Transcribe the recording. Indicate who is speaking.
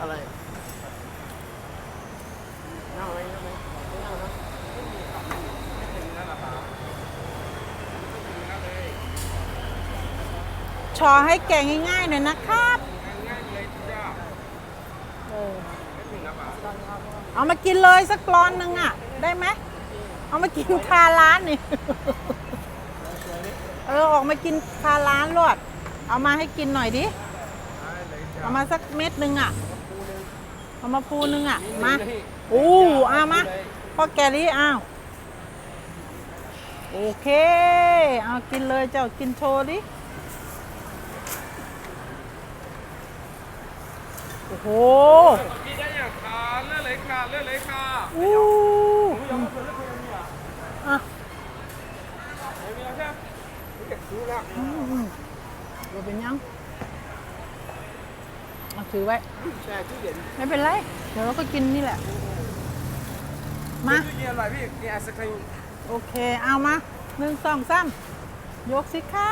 Speaker 1: อะไรนั่งไหมนั่งไหมไม่นั่งนะ
Speaker 2: ชอให้แกะง่ายๆหน่อยนะครับเออเอามากินเลยสักกรอนหนึ่งอะ ได้ไหมเอามากินคาร้านนี่เออออกมากินคาร้านรวดเอามาให้กินหน่อยดิเอามาสักเม็ดหนึ่งอะ เอามาปูหนึ่งอะ มาอู้เอามาพ่อแกลี่อ้าวโอเค เอากินเลยเจ้ากินโชว์ดิ โอ้โห
Speaker 3: กินได้อย่างค่ะเลื่อนเลยค่ะเลื่อนเลยค่ะ
Speaker 2: อู้อะ
Speaker 3: ไม่มีแล้วใช่ไหมเก็บซื้อแล้ว
Speaker 2: อืมอืมเราเป็นยังเอา ถือไว้
Speaker 1: แช่ตู้เย็น
Speaker 2: ไม่เป็นไร เดี๋ยวเราก็กินนี่แหละ มา
Speaker 3: ตู้เย็นอะไรพี่กินไอศครีม
Speaker 2: โอเค เอามาหนึ่งสองสามยกสิคะ